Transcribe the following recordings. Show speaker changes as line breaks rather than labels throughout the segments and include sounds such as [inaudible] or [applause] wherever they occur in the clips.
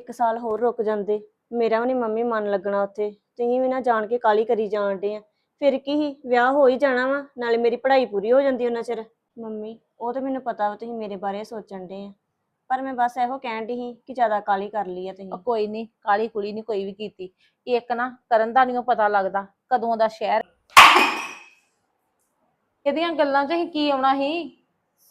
ਇੱਕ ਸਾਲ ਹੋਰ ਰੁਕ ਜਾਂਦੇ। ਮੇਰਾ ਵੀ ਨਹੀਂ ਮੰਮੀ ਮਨ ਲੱਗਣਾ ਉੱਥੇ। ਤੁਸੀਂ ਵੀ ਨਾ ਜਾਣ ਕੇ ਕਾਲੀ ਕਰੀ ਜਾਣ ਡੇ ਆ। ਫਿਰ ਕੀ ਹੀ ਵਿਆਹ ਹੋ ਹੀ ਜਾਣਾ ਵਾ, ਨਾਲੇ ਮੇਰੀ ਪੜ੍ਹਾਈ ਪੂਰੀ ਹੋ ਜਾਂਦੀ ਉਹਨਾਂ ਚਿਰ। ਮੰਮੀ, ਉਹ ਤਾਂ ਮੈਨੂੰ ਪਤਾ ਵਾ ਤੁਸੀਂ ਮੇਰੇ ਬਾਰੇ ਸੋਚਣ ਡੇ ਆ। ਪਰ ਮੈਂ ਬਸ ਇਹੋ ਕਹਿਣ ਦੀ ਸੀ ਕਿ ਜ਼ਿਆਦਾ ਕਾਲੀ ਕਰ ਲਈ ਆ ਤੁਸੀਂ।
ਉਹ ਕੋਈ ਨਹੀਂ ਕਾਲੀ ਕੁਲੀ ਨਹੀਂ ਕੋਈ ਵੀ ਕੀਤੀ। ਇੱਕ ਨਾ ਕਰਨ ਦਾ ਨਹੀਂ ਪਤਾ ਲੱਗਦਾ, ਕਦੋਂ ਦਾ ਸ਼ਹਿਰ। ਇਹਦੀਆਂ ਗੱਲਾਂ 'ਚ ਹੀ ਕੀ ਆਉਣਾ ਸੀ?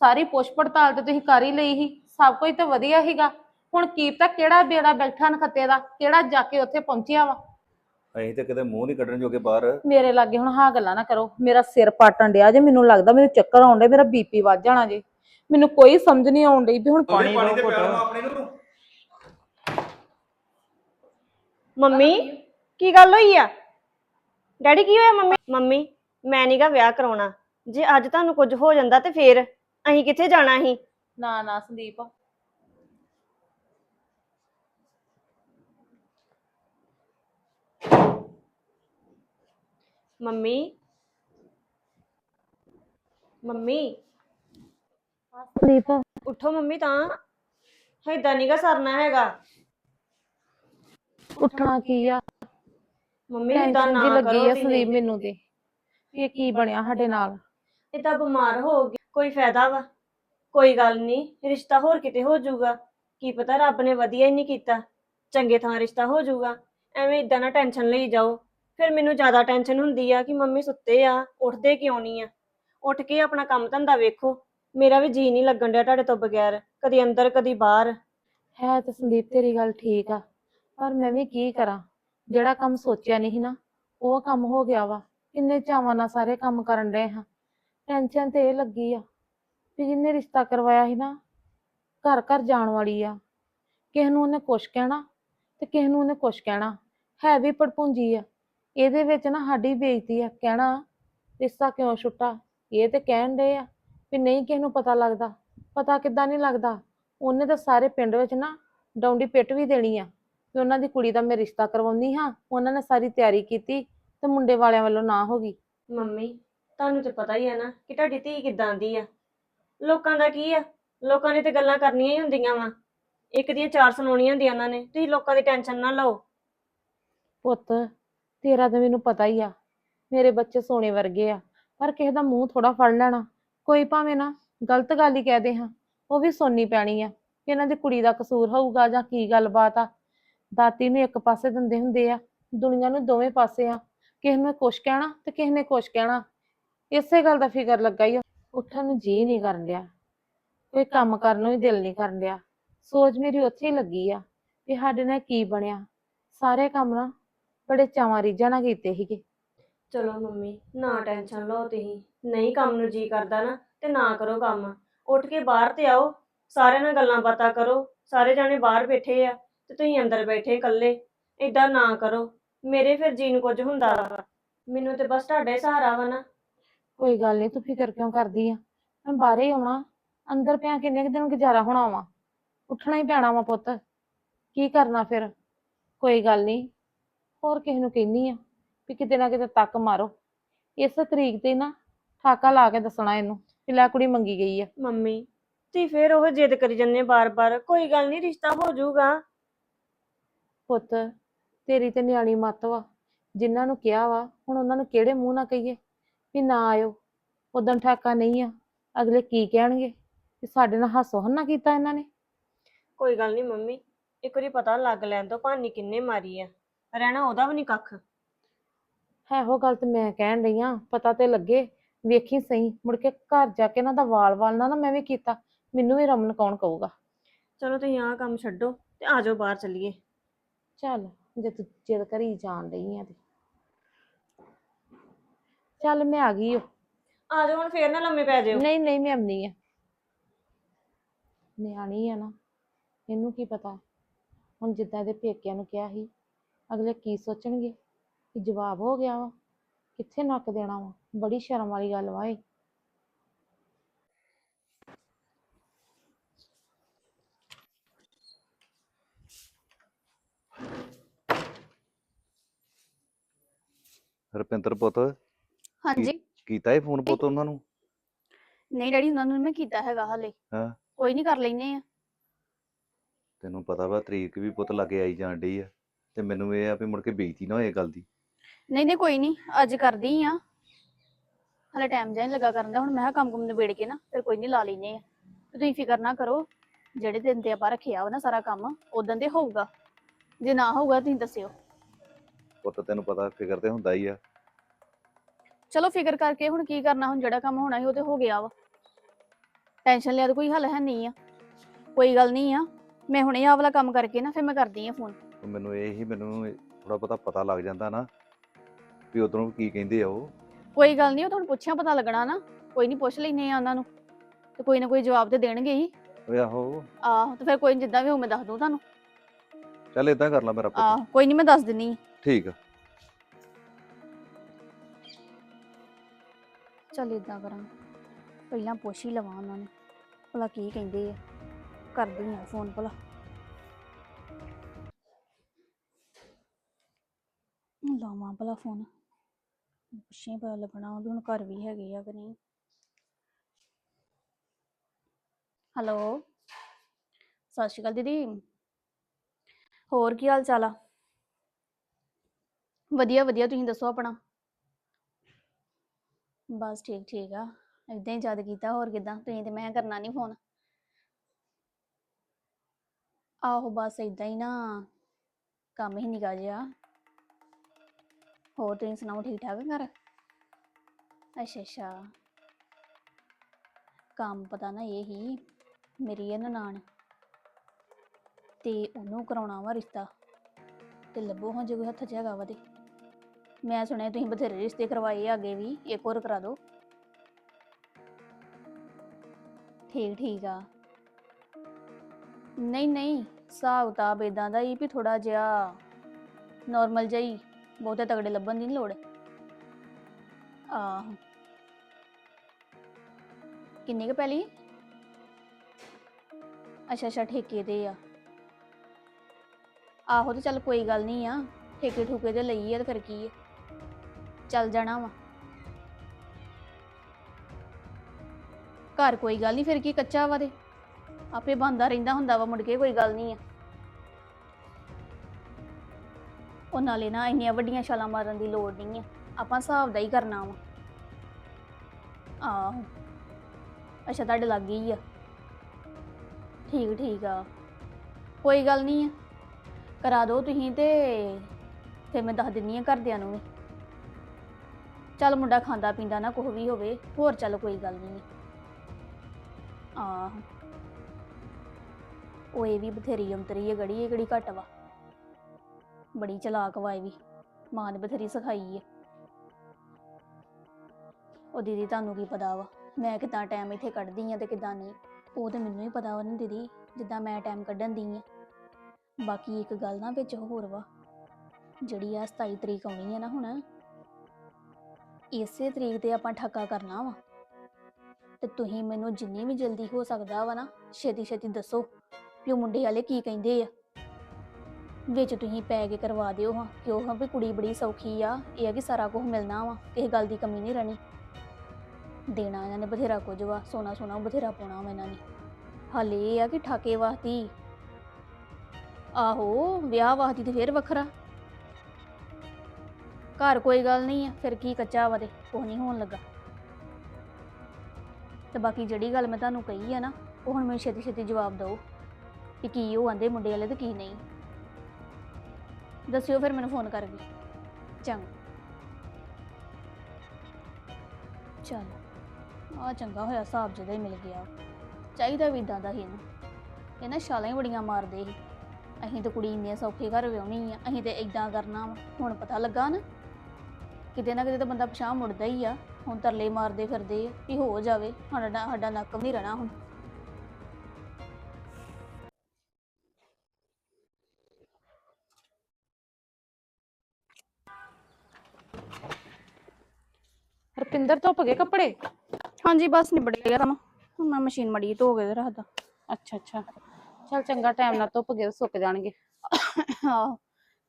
ਸਾਰੀ ਪੁੱਛ ਪੜਤਾਲ ਤੇ ਤੁਸੀਂ ਕਰ ਹੀ ਲਈ ਸੀ। ਸਭ ਕੁਝ ਤਾਂ ਵਧੀਆ ਸੀਗਾ। ਹੁਣ ਕੀ ਪਤਾ ਕਿਹੜਾ ਬੇੜਾ ਬੈਠਾ ਨਖੱਤੇ ਦਾ ਕਿਹੜਾ ਜਾ ਕੇ ਉੱਥੇ ਪਹੁੰਚਿਆ ਵਾ?
ਅਸੀਂ ਤੇ ਕਿਤੇ ਮੂੰਹ ਨਹੀਂ ਕੱਢਣ ਜੋਗੇ ਬਾਹਰ।
ਮੇਰੇ ਲਾਗੇ ਹੁਣ ਹਾਂ ਗੱਲਾਂ ਨਾ ਕਰੋ ਮੇਰਾ ਸਿਰ ਪਾਟਣ ਡਿਆ ਜੇ ਮੈਨੂੰ ਲੱਗਦਾ ਮੈਨੂੰ ਚੱਕਰ ਆਉਣ ਡਿਆ ਮੇਰਾ ਬੀਪੀ ਵੱਧ ਜਾਣਾ ਜੇ। ਮੈਨੂੰ ਕੋਈ ਸਮਝ ਨਹੀਂ ਆਉਣ ਡਈ ਵੀ ਹੁਣ
ਪਾਣੀ
ਪਾਣੀ
ਤੇ
ਦਿਓ
ਪਿਆ
ਘੁੱਟ।
ਆਪਣੇ ਨੂੰ।
ਮੰਮੀ ਕੀ ਗੱਲ ਹੋਈ ਆ? ਡੈਡੀ ਕੀ ਹੋਇਆ ਮੰਮੀ? ਮੰਮੀ ਮੈਂ ਨੀਗਾ ਵਿਆਹ ਕਰਾਉਣਾ। ਜੇ ਅੱਜ ਤੁਹਾਨੂੰ ਕੁਝ ਹੋ ਜਾਂਦਾ ਤੇ ਫੇਰ ਅਸੀਂ ਕਿੱਥੇ ਜਾਣਾ ਸੀ?
ਨਾ ਨਾ ਸੰਦੀਪ
ਮੰਮੀ। ਮੰਮੀ।
ਸੰਦੀਪ।
ਉੱਠੋ ਮੰਮੀ ਤਾਂ। ਏਦਾਂ ਨੀਗਾ ਸਰਨਾ ਹੈਗਾ।
ਉੱਠਣਾ ਕੀ ਆ?
ਮੰਮੀ ਏਦਾਂ
ਟੈਨਸ਼ਨ
ਨਾ
ਜੀ
ਕਰੋ
ਲੱਗੀ ਆ
ਤੁਸੀਂ।
ਸੰਦੀਪ ਮੈਨੂੰ ਤੇ। ਇਹ ਕੀ ਬਣਿਆ ਸਾਡੇ ਨਾਲ?
ਏਦਾਂ ਬਿਮਾਰ ਹੋ ਗਈ। ਕੋਈ ਫਾਇਦਾ ਵਾ? ਕੋਈ ਗੱਲ ਨਹੀਂ ਰਿਸ਼ਤਾ ਹੋਰ ਕਿਤੇ ਹੋ ਜਾਊਗਾ। ਕੀ ਪਤਾ ਰੱਬ ਨੇ ਵਧੀਆ ਹੀ ਨਹੀਂ ਕੀਤਾ। ਚੰਗੇ ਥਾਂ ਰਿਸ਼ਤਾ ਹੋ ਜਾਊਗਾ। ਐਵੇਂ ਇਦਾਂ ਨਾ ਟੈਨਸ਼ਨ ਲਈ ਜਾਓ। ਫਿਰ ਮੈਨੂੰ ਜ਼ਿਆਦਾ ਟੈਨਸ਼ਨ ਹੁੰਦੀ ਆ ਕਿ ਮੰਮੀ ਸੁੱਤੇ ਆ, ਉੱਠਦੇ ਕਿਉਂ ਨਹੀਂ ਆ? ਉੱਠ ਕੇ ਆਪਣਾ ਕੰਮ ਧੰਦਾ ਵੇਖੋ। ਮੇਰਾ ਵੀ ਜੀ ਨਹੀਂ ਲੱਗਣ ਡਿਆ ਤੁਹਾਡੇ ਤੋਂ ਬਗੈਰ, ਕਦੀ ਅੰਦਰ, ਕਦੀ ਬਾਹਰ।
ਹੈ ਤੇ ਸੰਦੀਪ, ਤੇਰੀ ਗੱਲ ਠੀਕ ਆ। ਪਰ ਮੈਂ ਵੀ ਕੀ ਕਰਾਂ? ਜਿਹੜਾ ਕੰਮ ਸੋਚਿਆ ਨਹੀਂ ਸੀ ਨਾ, ਉਹ ਕੰਮ ਹੋ ਗਿਆ ਵਾ। ਕਿੰਨੇ ਚਾਵਾਂ ਨਾਲ ਸਾਰੇ ਕੰਮ ਕਰਨ ਰਹੇ ਹਾਂ। ਟੈਨਸ਼ਨ ਤੇ ਇਹ ਲੱਗੀ ਆ ਵੀ ਜਿਹਨੇ ਰਿਸ਼ਤਾ ਕਰਵਾਇਆ ਸੀ ਨਾ ਘਰ ਘਰ ਜਾਣ ਵਾਲੀ ਆ। ਕਿਸੇ ਨੂੰ ਉਹਨੇ ਕੁਛ ਕਹਿਣਾ ਤੇ ਕਿਸੇ ਨੂੰ ਉਹਨੇ ਕੁਛ ਕਹਿਣਾ। ਹੈ ਵੀ ਪੜਪੁੰਜੀ ਆ। ਇਹਦੇ ਵਿੱਚ ਨਾ ਸਾਡੀ ਬੇਇੱਜ਼ਤੀ ਆ ਕਹਿਣਾ ਰਿਸ਼ਤਾ ਕਿਉਂ ਛੁੱਟਾ? ਇਹ ਤੇ ਕਹਿਣ ਦੇ ਆ ਵੀ ਨਹੀਂ ਕਿਸੇ ਨੂੰ ਪਤਾ ਲੱਗਦਾ ਪਤਾ ਕਿੱਦਾਂ ਨਹੀਂ ਲੱਗਦਾ। ਉਹਨੇ ਤਾਂ ਸਾਰੇ ਪਿੰਡ ਵਿੱਚ ਨਾ ਡੌਂਡੀ ਪਿੱਟ ਵੀ ਦੇਣੀ ਆ ਵੀ ਉਹਨਾਂ ਦੀ ਕੁੜੀ ਦਾ ਮੈਂ ਰਿਸ਼ਤਾ ਕਰਵਾਉਂਦੀ ਹਾਂ ਉਹਨਾਂ ਨੇ ਸਾਰੀ ਤਿਆਰੀ ਕੀਤੀ ਤੇ ਮੁੰਡੇ ਵਾਲਿਆਂ ਵੱਲੋਂ ਨਾ ਹੋ ਗਈ।
ਮੰਮੀ ਤੁਹਾਨੂੰ ਤੇ ਪਤਾ ਹੀ ਆ ਨਾ ਕਿ ਤੁਹਾਡੀ ਧੀ ਕਿਦਾਂ ਦੀ ਆ। ਲੋਕਾਂ ਦਾ ਕੀ ਆ? ਲੋਕਾਂ ਨੇ ਤੇ ਗੱਲਾਂ ਕਰਨੀਆਂ ਹੀ ਹੁੰਦੀਆਂ ਵਾ। ਇੱਕ ਦੀਆਂ ਚਾਰ ਸੁਣਾਉਣੀਆਂ ਹੁੰਦੀਆਂ ਉਹਨਾਂ ਨੇ ਤੁਸੀਂ ਲੋਕਾਂ ਦੀ ਟੈਨਸ਼ਨ ਨਾ ਲਓ।
ਪੁੱਤ ਤੇਰਾ ਤਾਂ ਮੈਨੂੰ ਪਤਾ ਹੀ ਆ, ਮੇਰੇ ਬੱਚੇ ਸੋਨੇ ਵਰਗੇ ਆ, ਪਰ ਕਿਸੇ ਦਾ ਮੂੰਹ ਥੋੜਾ ਫੜ ਲੈਣਾ। ਕੋਈ ਭਾਵੇਂ ਨਾ ਗਲਤ ਗੱਲ ਹੀ ਕਹਦੇ ਹਾਂ, ਉਹ ਵੀ ਸੁਣਨੀ ਪੈਣੀ ਆ ਕਿ ਇਹਨਾਂ ਦੀ ਕੁੜੀ ਦਾ ਕਸੂਰ ਹੋਊਗਾ ਜਾਂ ਕੀ ਗੱਲਬਾਤ ਆ। ਦਾਤੀ ਨੂੰ ਇੱਕ ਪਾਸੇ ਦਿੰਦੇ ਹੁੰਦੇ ਆ, ਦੁਨੀਆ ਨੂੰ ਦੋਵੇਂ ਪਾਸੇ ਆ, ਕਿਸੇ ਨੇ ਕੁਛ ਕਹਿਣਾ ਤੇ ਕਿਸੇ ਨੇ ਕੁਛ ਕਹਿਣਾ। ਇਸੇ ਗੱਲ ਦਾ ਫਿਕਰ ਲੱਗਾ ਹੀ ਆ। ਉੱਠਣ ਨੂੰ ਜੀ ਨਹੀਂ ਕਰਨ ਡਿਆ, ਕੋਈ ਕੰਮ ਕਰਨ ਨੂੰ ਵੀ ਦਿਲ ਨਹੀਂ ਕਰਨ ਡਿਆ। ਸੋਚ ਮੇਰੀ ਉੱਥੇ ਹੀ ਲੱਗੀ ਆ ਕਿ ਸਾਡੇ ਨਾਲ ਕੀ ਬਣਿਆ। ਸਾਰੇ ਕੰਮ ਨਾ ਬੜੇ ਚਾਵਾਂ ਰੀਝਾਂ ਨਾਲ ਕੀਤੇ ਸੀਗੇ।
ਚਲੋ ਮੰਮੀ ਨਾ ਟੈਨਸ਼ਨ ਲਓ ਤੁਸੀਂ। ਨਹੀਂ ਕੰਮ ਨੂੰ ਜੀ ਕਰਦਾ ਨਾ ਤੇ ਨਾ ਕਰੋ ਕੰਮ। ਉੱਠ ਕੇ ਬਾਹਰ ਤੇ ਆਓ। ਸਾਰਿਆਂ ਨਾਲ ਗੱਲਾਂ ਬਾਤਾਂ ਕਰੋ। ਸਾਰੇ ਜਾਣੇ ਬਾਹਰ ਬੈਠੇ ਆ ਤੇ ਤੁਸੀਂ ਅੰਦਰ ਬੈਠੇ ਇਕੱਲੇ। ਏਦਾਂ ਨਾ ਕਰੋ। ਮੇਰੇ ਫਿਰ ਜੀ ਨੂੰ ਕੁਝ ਹੁੰਦਾ ਵਾ। ਮੈਨੂੰ ਤੇ ਬਸ ਤੁਹਾਡਾ ਹੀ ਸਹਾਰਾ ਵਾ ਨਾ।
ਕੋਈ ਗੱਲ ਨਹੀਂ ਤੂੰ ਫਿਕਰ ਕਿਉਂ ਕਰਦੀ ਆ? ਮੈਂ ਬਾਹਰੇ ਹੀ ਆਉਣਾ। ਅੰਦਰ ਪਿਆ ਕਿੰਨੇ ਕੁ ਦਿਨ ਗੁਜ਼ਾਰਾ ਹੋਣਾ ਵਾ। ਉੱਠਣਾ ਹੀ ਪੈਣਾ ਵਾ ਪੁੱਤ। ਕੀ ਕਰਨਾ ਫਿਰ? ਕੋਈ ਗੱਲ ਨਹੀਂ। ਹੋਰ ਕਿਸੇ ਨੂੰ ਕਹਿੰਨੀ ਆ ਵੀ ਕਿਤੇ ਨਾ ਕਿਤੇ ਤੱਕ ਮਾਰੋ। ਇਸ ਤਰੀਕ ਤੇ ਨਾ ਠਾਕਾ ਲਾ ਕੇ ਦੱਸਣਾ ਇਹਨੂੰ ਵੀ ਲੈ ਕੁੜੀ ਮੰਗੀ ਗਈ ਆ।
ਮੰਮੀ ਤੁਸੀਂ ਫੇਰ ਉਹ ਜਿੱਦ ਕਰੀ ਜੰਨੇ ਬਾਰ-ਬਾਰ। ਕੋਈ ਗੱਲ ਨਹੀਂ ਰਿਸ਼ਤਾ ਹੋ ਜਾਊਗਾ।
ਪੁੱਤ ਤੇਰੀ ਤੇ ਨਿਆਣੀ ਮੱਤ ਵਾ। ਜਿਨ੍ਹਾਂ ਨੂੰ ਕਿਹਾ ਵਾ ਹੁਣ ਉਹਨਾਂ ਨੂੰ ਕਿਹੜੇ ਮੂੰਹ ਨਾਲ ਕਹੀਏ ਵੀ ਨਾ ਆਇਓ। ਉਦੋਂ ਠਾਕਾ ਨਹੀਂ ਆ ਅਗਲੇ ਕੀ ਕਹਿਣਗੇ? ਕਿ ਸਾਡੇ ਨਾਲ ਹਾਸੋ ਹੰਨਾ ਕੀਤਾ ਇਹਨਾਂ ਨੇ।
ਕੋਈ ਗੱਲ ਨਹੀਂ ਮੰਮੀ ਇੱਕ ਵਾਰੀ ਪਤਾ ਲੱਗ ਲੈਣ ਤੋਂ ਭਾਨੀ ਕਿੰਨੇ ਮਾਰੀ ਆ। ਰਹਿਣਾ ਉਹਦਾ ਵੀ ਨਹੀਂ ਕੱਖ।
ਹੈ ਉਹ ਗੱਲ ਤੇ ਮੈਂ ਕਹਿਣ ਰਹੀ ਆ ਪਤਾ ਤੇ ਲੱਗੇ ਵੇਖੀ ਸਹੀ ਮੁੜ ਕੇ ਘਰ ਜਾ ਕੇ ਇਹਨਾਂ ਦਾ ਵਾਲ ਵਾਲ ਨਾ ਨਾ ਮੈਂ ਵੀ ਕੀਤਾ ਮੈਨੂੰ ਵੀ ਰਮਨ ਕੌਣ ਕਹੂਗਾ।
ਚਲੋ ਤੁਸੀਂ ਆਹ ਕੰਮ ਛੱਡੋ ਤੇ ਆ ਜਾਓ ਬਾਹਰ ਚੱਲੀਏ।
ਚੱਲ ਜੇ ਤੂੰ ਜਿੱਦ ਕਰੀ ਜਾਣ ਰਹੀ ਆ ਤੇ। ਚੱਲ ਮੈਂ ਆ ਗਈ ਓ।
ਆ ਜਾਓ ਹੁਣ ਫੇਰ ਨਾ ਲੰਮੇ ਪੈ ਜਾਓ
ਨਹੀਂ ਨਹੀਂ ਮੈਂ ਆਉਂਦੀ ਆ। ਨਿਆਣੀ ਆ ਨਾ ਇਹਨੂੰ ਕੀ ਪਤਾ? ਹੁਣ ਜਿੱਦਾਂ ਦੇ ਪੇਕਿਆਂ ਨੂੰ ਕਿਹਾ ਸੀ ਅਗਲੇ ਕੀ ਸੋਚਣਗੇ? ਕਿ ਜਵਾਬ ਹੋ ਗਿਆ ਵਾ। ਕਿੱਥੇ ਨੱਕ ਦੇਣਾ ਵਾ? ਬੜੀ ਸ਼ਰਮ ਵਾਲੀ ਗੱਲ ਵਾ ਇਹ।
ਰਪਿੰਦਰ ਪੁੱਤ
ਹਾਂਜੀ।
ਕੀਤਾ ਇਹ ਫੋਨ ਪੁੱਤ ਉਹਨਾਂ ਨੂੰ?
ਨਹੀਂ ਡੈਡੀ ਉਹਨਾਂ ਨੂੰ ਮੈਂ ਕੀਤਾ ਹੈਗਾ ਹਾਲੇ।
ਹਾਂ।
ਕੋਈ ਨਹੀਂ ਕਰ ਲੈਨੇ ਆ।
ਤੈਨੂੰ ਪਤਾ ਵਾ ਤਰੀਕ ਵੀ ਪੁੱਤ ਲੱਗੇ ਆਈ ਜਾਣ ਡਈ ਆ। ਤੇ ਮੈਨੂੰ ਇਹ ਆ ਵੀ ਮੁੜ ਕੇ ਬੇਇੱਜ਼ਤੀ ਨਾ ਹੋਏ ਗੱਲ ਦੀ।
ਨਹੀਂ ਨਹੀਂ ਕੋਈ ਨਹੀਂ ਅੱਜ ਕਰਦੀ ਆ। ਹਲੇ ਟਾਈਮ ਜਾਈ ਲੱਗਾ ਕਰਨ ਦਾ ਹੁਣ ਮੈਂ ਕਿਹਾ ਕੰਮ ਕੁਮ ਨਿਬੇੜ ਕੇ ਨਾ ਫਿਰ ਕੋਈ ਨਹੀਂ ਲਾ ਲੈਨੇ ਆ। ਤੇ ਤੁਸੀਂ ਫਿਕਰ ਨਾ ਕਰੋ ਜਿਹੜੇ ਦਿਨ ਤੇ ਆਪਾਂ ਰੱਖਿਆ ਵਾ ਨਾ ਸਾਰਾ ਕੰਮ ਉਦੋਂ ਤੇ ਹੋਊਗਾ। ਜੇ ਨਾ ਹੋਊਗਾ ਤੁਸੀਂ ਦੱਸਿਓ।
ਪੁੱਤ ਤੈਨੂੰ ਪਤਾ ਫਿਕਰ ਤੇ ਹੁੰਦਾ ਹੀ ਆ।
ਚਲੋ ਫਿਕਰ ਕਰਕੇ ਹੁਣ ਕੀ ਕਰਨਾ ਹੁਣ ਜਿਹੜਾ ਕੰਮ ਹੋਣਾ ਸੀ ਉਹ ਤੇ ਹੋ ਗਿਆ ਵਾ। ਟੈਨਸ਼ਨ ਲਿਆ ਤਾਂ ਕੋਈ ਹੱਲ ਹੈ ਨਹੀਂ ਆ। ਕੋਈ ਗੱਲ ਨਹੀਂ ਆ। ਮੈਂ ਹੁਣੇ ਆਹ ਵਾਲਾ ਕੰਮ ਕਰਕੇ ਨਾ ਫਿਰ ਮੈਂ ਕਰਦੀ ਆ ਫੋਨ।
ਮੈਨੂੰ ਇਹ ਹੀ ਮੈਨੂੰ ਥੋੜਾ ਬਹੁਤਾ ਪਤਾ ਲੱਗ ਜਾਂਦਾ ਨਾ ਵੀ ਉਧਰੋਂ ਕੀ ਕਹਿੰਦੇ ਆ ਉਹ।
ਕੋਈ ਗੱਲ ਨਹੀਂ ਉਹ ਤੁਹਾਨੂੰ ਪੁੱਛਿਆ ਪਤਾ ਲੱਗਣਾ ਨਾ। ਕੋਈ ਨਹੀਂ ਪੁੱਛ ਲੈਨੇ ਆ ਉਹਨਾਂ ਨੂੰ। ਤੇ ਕੋਈ ਨਾ ਕੋਈ ਜਵਾਬ ਤੇ ਦੇਣਗੇ ਹੀ।
ਓਏ ਆਹੋ।
ਆਹੋ ਤੇ ਫਿਰ ਕੋਈ ਨੀ, ਜਿੱਦਾਂ ਵੀ ਹੋਊ ਮੈਂ ਦੱਸ ਦੂੰ ਤੁਹਾਨੂੰ।
ਚੱਲ ਇਦਾਂ ਕਰ ਲਾ ਮੇਰਾ ਪੁੱਤ।
ਆਹ ਕੋਈ ਨਹੀਂ ਮੈਂ ਦੱਸ ਦਿੰਨੀ।
ਠੀਕ ਆ।
ਚੱਲ ਇਦਾਂ ਕਰਾਂ। ਪਹਿਲਾਂ ਪੁੱਛ ਹੀ ਲਵਾਂ ਉਹਨਾਂ ਨੂੰ। ਭਲਾ ਕੀ ਕਹਿੰਦੇ ਆ। ਕਰਦੀ ਆ ਫੋਨ ਭਲਾ। ਲਾਵਾਂ ਭਲਾ ਫੋਨ ਪੁੱਛੇ ਪਤਾ ਲੱਗਣਾ ਵੀ ਹੁਣ ਘਰ ਵੀ ਹੈਗੇ ਆ ਕਿ ਨਹੀਂ। ਹੈਲੋ ਸਤਿ ਸ਼੍ਰੀ ਅਕਾਲ ਦੀਦੀ। ਹੋਰ ਕੀ ਹਾਲ ਚਾਲ ਆ? ਵਧੀਆ ਵਧੀਆ, ਤੁਸੀਂ ਦੱਸੋ ਆਪਣਾ? ਬਸ ਠੀਕ ਠੀਕ ਆ। ਏਦਾਂ ਹੀ ਯਾਦ ਕੀਤਾ, ਹੋਰ ਕਿਦਾਂ? ਤੁਸੀਂ ਤੇ ਮੈਂ ਕਰਨਾ ਨਹੀਂ ਫੋਨ ਆਹੋ, ਬਸ ਏਦਾਂ ਹੀ ਨਾ। ਕੰਮ ਹੀ ਨਿਕਾ ਜਿਆ ਹੋਰ ਤੁਸੀਂ ਸੁਣਾਓ, ਠੀਕ ਠਾਕ ਆ ਘਰ? ਅੱਛਾ ਅੱਛਾ। ਕੰਮ ਪਤਾ ਨਾ ਇਹ ਹੀ, ਮੇਰੀ ਇਹ ਨਨਾਣ। ਤੇ ਉਹਨੂੰ ਕਰਾਉਣਾ ਵਾ ਰਿਸ਼ਤਾ। ਤੇ ਲੱਭੋ ਹਾਂ, ਜੇ ਕੋਈ ਹੱਥ 'ਚ ਹੈਗਾ ਵਾ ਤੇ। ਮੈਂ ਸੁਣਿਆ ਤੁਸੀਂ ਬਥੇਰੇ ਰਿਸ਼ਤੇ ਕਰਵਾਏ ਆ, ਅੱਗੇ ਵੀ ਇੱਕ ਹੋਰ ਕਰਾ ਦਿਓ ਠੀਕ ਠੀਕ ਆ। ਨਹੀਂ ਨਹੀਂ ਹਿਸਾਬ ਕਿਤਾਬ ਇਦਾਂ ਦਾ ਹੀ ਵੀ ਥੋੜਾ ਜਿਹਾ ਨਾਰਮਲ ਜਿਹਾ ਹੀ। ਬਹੁਤੇ ਤਗੜੇ ਲੱਭਣ ਦੀ ਨਹੀਂ ਲੋੜ। ਆਹੋ। ਕਿੰਨੇ ਕੁ ਪੈਲੀ? ਅੱਛਾ ਅੱਛਾ, ਠੇਕੇ ਤੇ ਆ। ਆਹੋ ਤੇ ਚੱਲ ਕੋਈ ਗੱਲ ਨਹੀਂ ਆ, ਠੇਕੇ ਠੂਕੇ ਤੇ ਲਈ ਆ ਤੇ ਫਿਰ ਕੀ ਆ। ਚੱਲ ਜਾਣਾ ਵਾ। ਘਰ ਕੋਈ ਗੱਲ ਨਹੀਂ ਫਿਰ ਕੀ ਕੱਚਾ ਵਾ ਤੇ? ਆਪੇ ਬੰਦਾ ਰਹਿੰਦਾ ਹੁੰਦਾ ਵਾ ਮੁੜ ਕੇ, ਕੋਈ ਗੱਲ ਨਹੀਂ ਆ। ਉਹ ਨਾਲੇ ਨਾ ਇੰਨੀਆਂ ਵੱਡੀਆਂ ਛਾਲਾਂ ਮਾਰਨ ਦੀ ਲੋੜ ਨਹੀਂ ਆ। ਆਪਾਂ ਹਿਸਾਬ ਦਾ ਹੀ ਕਰਨਾ ਵਾ। ਆਹੋ। ਅੱਛਾ, ਤੁਹਾਡੇ ਲੱਗ ਗਈ ਆ। ਠੀਕ ਠੀਕ ਆ। ਕੋਈ ਗੱਲ ਨਹੀਂ ਆ। ਕਰਾ ਦਿਓ ਤੁਸੀਂ ਤੇ ਫਿਰ ਮੈਂ ਦੱਸ ਦਿੰਨੀ ਆ ਘਰਦਿਆਂ ਨੂੰ ਵੀ। ਚੱਲ ਮੁੰਡਾ ਖਾਂਦਾ ਪੀਂਦਾ ਨਾ ਕੁਛ ਵੀ ਹੋਵੇ, ਹੋਰ ਚੱਲ ਕੋਈ ਗੱਲ ਨਹੀਂ। ਆਹ। ਉਹ ਇਹ ਵੀ ਬਥੇਰੀ ਅੰਤਰੀ ਹੈ ਗੜੀ, ਇਹ ਕਿਹੜੀ ਘੱਟ ਵਾ। ਬੜੀ ਚਲਾਕ ਵਾ ਵੀ। ਮਾਂ ਨੇ ਬਥੇਰੀ ਸਿਖਾਈ ਹੈ ਉਹ ਦੀਦੀ, ਤੁਹਾਨੂੰ ਕੀ ਪਤਾ ਵਾ? ਮੈਂ ਕਿਦਾਂ ਟਾਈਮ ਇੱਥੇ ਕੱਢਦੀ ਆ ਤੇ ਕਿਦਾਂ ਨਹੀਂ? ਉਹ ਤੇ ਮੈਨੂੰ ਹੀ ਪਤਾ ਵਾ ਨਾ ਦੀਦੀ, ਜਿੱਦਾਂ ਮੈਂ ਟਾਈਮ ਕੱਢਣ ਦੀ ਆ। ਬਾਕੀ ਇੱਕ ਗੱਲ ਨਾ ਵਿੱਚ ਹੋਰ ਵਾ। ਜਿਹੜੀ ਆ 27 ਤਰੀਕ ਆਉਣੀ ਆ ਨਾ ਹੁਣ, ਇਸੇ ਤਰੀਕ ਤੇ ਆਪਾਂ ਠੱਕਾ ਕਰਨਾ ਵਾ। ਤੇ ਤੁਸੀਂ ਮੈਨੂੰ ਜਿੰਨੀ ਵੀ ਜਲਦੀ ਹੋ ਸਕਦਾ ਵਾ ਨਾ ਛੇਤੀ ਛੇਤੀ ਦੱਸੋ ਵੀ ਉਹ ਮੁੰਡੇ ਵਾਲੇ ਕੀ ਕਹਿੰਦੇ ਆ। ਵਿੱਚ ਤੁਸੀਂ ਪੈ ਕੇ ਕਰਵਾ ਦਿਓ ਹਾਂ। ਕਿਉਂ ਹਾਂ ਵੀ ਕੁੜੀ ਬੜੀ ਸੌਖੀ ਆ, ਇਹ ਆ ਕਿ ਸਾਰਾ ਕੁਝ ਮਿਲਣਾ ਵਾ, ਕਿਸੇ ਗੱਲ ਦੀ ਕਮੀ ਨਹੀਂ ਰਹਿਣੀ। ਦੇਣਾ ਇਹਨਾਂ ਨੇ ਬਥੇਰਾ ਕੁਝ ਵਾ, ਸੋਨਾ ਸੋਨਾ ਬਥੇਰਾ ਪਾਉਣਾ ਵਾ ਇਹਨਾਂ ਨੇ। ਹਾਲੇ ਇਹ ਆ ਕਿ ਠਾਕੇ ਵਾਸਤੀ ਆਹੋ, ਵਿਆਹ ਵਾਸਤੀ ਤੇ ਫੇਰ ਵੱਖਰਾ। ਘਰ ਕੋਈ ਗੱਲ ਨਹੀਂ ਆ, ਫਿਰ ਕੀ ਕੱਚਾ ਵਾ ਤੇ, ਕੁਛ ਨਹੀਂ ਹੋਣ ਲੱਗਾ। ਤੇ ਬਾਕੀ ਜਿਹੜੀ ਗੱਲ ਮੈਂ ਤੁਹਾਨੂੰ ਕਹੀ ਆ ਨਾ, ਉਹ ਹੁਣ ਮੈਨੂੰ ਛੇਤੀ ਛੇਤੀ ਜਵਾਬ ਦਿਓ ਕਿ ਕੀ ਉਹ ਆਂਦੇ ਮੁੰਡੇ ਵਾਲੇ ਤੇ ਕੀ ਨਹੀਂ। ਦੱਸਿਓ ਫਿਰ ਮੈਨੂੰ ਫੋਨ ਕਰਕੇ ਚੰਗਾ। ਚੱਲ ਆ ਚੰਗਾ ਹੋਇਆ, ਹਿਸਾਬ ਜਿਹਦਾ ਹੀ ਮਿਲ ਗਿਆ। ਚਾਹੀਦਾ ਵੀ ਇਦਾਂ ਦਾ ਹੀ ਇਹਨੂੰ। ਇਹ ਨਾ ਛਾਲਾਂ ਹੀ ਬੜੀਆਂ ਮਾਰਦੇ ਸੀ ਅਸੀਂ ਤਾਂ ਕੁੜੀ ਇੰਨੇ ਸੌਖੇ ਘਰ ਵਿਆਹਣੀ ਆ, ਅਸੀਂ ਤੇ ਇਦਾਂ ਕਰਨਾ ਵਾ। ਹੁਣ ਪਤਾ ਲੱਗਾ ਨਾ, ਕਿਤੇ ਨਾ ਕਿਤੇ ਤਾਂ ਬੰਦਾ ਪਛਾਣ ਮੁੜਦਾ ਹੀ ਆ। ਹੁਣ ਤਰਲੇ ਮਾਰਦੇ ਫਿਰਦੇ ਆ ਵੀ ਹੋ ਜਾਵੇ, ਸਾਡਾ ਸਾਡਾ ਨੱਕ ਵੀ ਨਹੀਂ ਰਹਿਣਾ ਹੁਣ।
ਹਰਪਿੰਦਰ ਧੁੱਪ ਗਏ ਕੱਪੜੇ?
ਹਾਂਜੀ ਬਸ ਨਿਬੜ ਗਿਆ ਕੰਮ। ਹੁਣ ਮੈਂ ਮਸ਼ੀਨ ਮੜੀ ਧੋ ਕੇ ਰੱਖਦਾ।
ਅੱਛਾ ਅੱਛਾ। ਚਲ ਚੰਗਾ ਟਾਈਮ ਨਾਲ ਧੁੱਪ ਗਏ ਸੁੱਕ ਜਾਣਗੇ।
ਆਹੋ।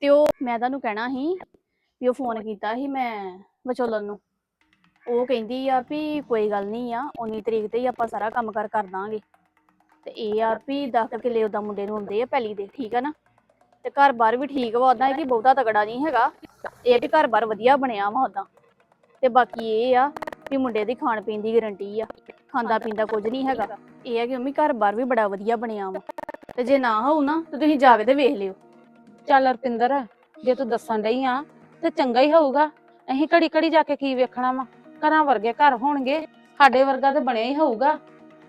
ਤੇ ਉਹ ਮੈਂ ਤੁਹਾਨੂੰ ਕਹਿਣਾ ਸੀ ਵੀ ਉਹ ਫੋਨ ਕੀਤਾ ਸੀ ਮੈਂ ਵਿਚੋਲਨ ਨੂੰ। ਉਹ ਕਹਿੰਦੀ ਆ ਵੀ ਕੋਈ ਗੱਲ ਨਹੀਂ ਆ 19 ਤਰੀਕ ਤੇ ਹੀ ਆਪਾਂ ਸਾਰਾ ਕੰਮ ਕਰ ਕਰ ਦਾਂਗੇ। ਤੇ ਇਹ ਆ ਵੀ 10 ਕਿੱਲੇ ਉਹਦਾ ਮੁੰਡੇ ਨੂੰ ਆਉਂਦੇ ਆ ਪੈਲੀ ਦੇ ਠੀਕ ਆ ਨਾ? ਤੇ ਘਰ-ਬਾਰ ਵੀ ਠੀਕ ਵਾ ਉਦਾਂ ਕਿ ਬਹੁਤਾ ਤਗੜਾ ਨਹੀਂ ਹੈਗਾ। ਇਹ ਵੀ ਘਰ-ਬਾਰ ਵਧੀਆ ਬਣਿਆ ਵਾ ਉਦਾਂ ਤੇ ਬਾਕੀ ਇਹ ਆ ਵੀ ਮੁੰਡੇ ਦੀ ਖਾਣ ਪੀਣ ਦੀ ਗਾਰੰਟੀ ਆ। ਖਾਂਦਾ ਪੀਂਦਾ ਕੁਝ ਨਹੀਂ ਹੈਗਾ। ਇਹ ਆ ਕਿ ਮੰਮੀ ਘਰ-ਬਾਰ ਵੀ ਬੜਾ ਵਧੀਆ ਬਣਿਆ ਵਾ। ਤੇ ਜੇ ਨਾ ਹੋਊ ਨਾ ਤੇ ਤੁਸੀਂ ਜਾ ਕੇ ਤੇ ਵੇਖ ਲਿਓ।
ਚੱਲ ਰਪਿੰਦਰ ਜੇ ਤੂੰ ਦੱਸਣ ਡਈ ਆ ਤੇ ਚੰਗਾ ਹੀ ਹੋਊਗਾ। ਅਸੀਂ ਘੜੀ ਘੜੀ ਜਾ ਕੇ ਕੀ ਵੇਖਣਾ ਵਾ? ਘਰਾਂ ਵਰਗੇ ਘਰ ਹੋਣਗੇ ਸਾਡੇ ਵਰਗਾ ਤੇ ਬਣਿਆ ਹੀ ਹੋਊਗਾ।